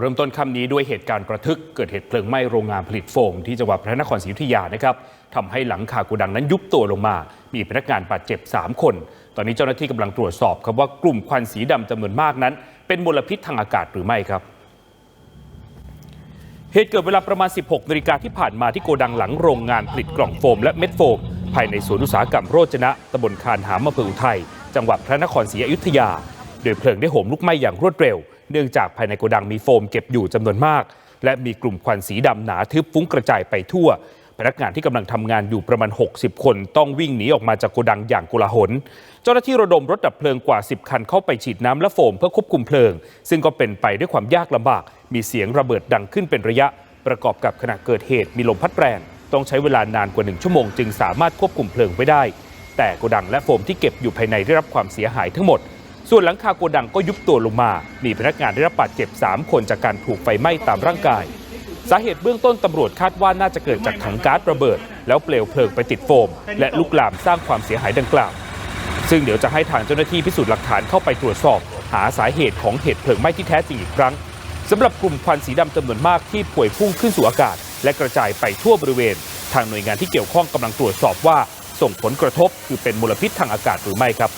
เริ่มต้นค่ำนี้ด้วยเหตุการณ์ประทึก เกิดเหตุเพลิงไหม้โรงงานผลิตโฟมที่จังหวัดพระนครศรีอยุธยานะครับทำให้หลังคาโกดังนั้นยุบตัวลงมา มีพนักงานบาดเจ็บ 3 คน ตอนนี้เจ้าหน้าที่กำลังตรวจสอบครับว่ากลุ่มควันสีดำจำนวนมากนั้น เป็นมลพิษทางอากาศหรือไม่ครับเหตุเกิดเวลาประมาณ 16 นาฬิกาที่ผ่านมาที่โกดังหลังโรงงานผลิตกล่องโฟมและเม็ดโฟม ภายในสวนอุตสาหกรรมโรจนะตำบลคานหามอำเภออุทัย จังหวัดพระนครศรีอยุธยา โดยเพลิงได้โหมลุกไหม้อย่างรวดเร็ว เนื่องจากภายในโกดังมีโฟมเก็บอยู่จำนวนมาก และมีกลุ่มควันสีดำหนาทึบฟุ้งกระจายไปทั่ว พนักงานที่กำลังทำงานอยู่ประมาณ 60 คน ต้องวิ่งหนีออกมาจากโกดังอย่างโกลาหล เจ้าหน้าที่ระดมรถดับเพลิงกว่า 10 คันเข้าไปฉีดน้ำและโฟมเพื่อควบคุมเพลิง ซึ่งก็เป็นไปด้วยความยากลำบาก มีเสียงระเบิดดังขึ้นเป็นระยะ ประกอบกับขณะเกิดเหตุมีลมพัดแรงต้องใช้เวลานานกว่า 1 ชั่วโมง จึงสามารถควบคุมเพลิงไว้ได้ แต่โกดังและโฟมที่เก็บอยู่ภายในได้รับความเสียหายทั้งหมด ส่วนหลังคาโกดังก็ยุบตัวลงมา มีพนักงานได้รับบาดเจ็บ 3 คนจากการถูกไฟไหม้ตามร่างกาย สาเหตุเบื้องต้นตำรวจคาดว่าน่าจะเกิดจากถังก๊าซระเบิด แล้วเปลวเพลิงไปติดโฟม และลุกลามสร้างความเสียหายดังกล่าว ซึ่งเดี๋ยวจะให้ทางเจ้าหน้าที่พิสูจน์หลักฐานเข้าไปตรวจสอบ หาสาเหตุของเหตุเพลิงไหม้ที่แท้จริงอีกครั้งสำหรับกลุ่มควันสีดำจำนวนมากที่ป่วยพุ่งขึ้นสู่อากาศ และกระจายไปทั่วบริเวณ ทางหน่วยงานที่เกี่ยวข้องกำลังตรวจสอบว่า ส่งผลกระทบคือเป็นมลพิษทางอากาศหรือไม่ครับ